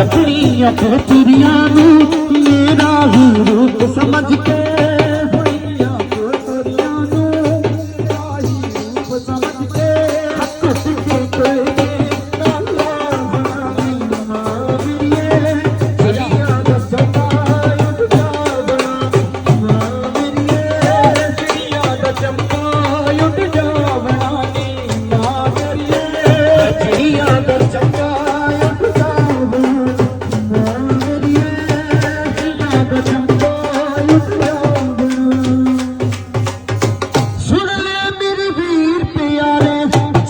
ਅੱਖੀਆਂ ਤੇ ਤੇਰੀਆਂ ਨੂੰ ਮੇਰਾ ਹੀ ਰੂਪ ਸਮਝ ਕੇ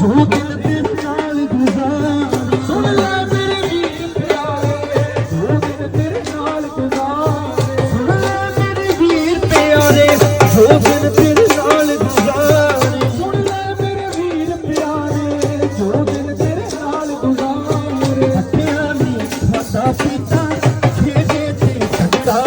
ਹੋ ਦਿਲ ਤੇ ਨਾਲ ਗੁਜ਼ਾਰ। ਸੁਣ ਲੈ ਮੇਰੇ ਵੀਰ ਪਿਆਰੇ ਹੋ ਦਿਲ ਤੇਰੇ ਨਾਲ ਗੁਜ਼ਾਰ। ਸੁਣ ਲੈ ਮੇਰੇ ਵੀਰ ਪਿਆਰੇ ਹੋ ਦਿਲ ਤੇਰੇ ਨਾਲ ਗੁਜ਼ਾਰ। ਸੁਣ ਲੈ ਮੇਰੇ ਵੀਰ ਪਿਆਰੇ ਹੋ ਦਿਲ ਤੇਰੇ ਨਾਲ ਗੁਜ਼ਾਰ। ਅੱਖਾਂ ਮੀਠਾ ਦਾ ਪੀਤਾ ਖੇਡੇ ਤੇ ਠੱਗਾ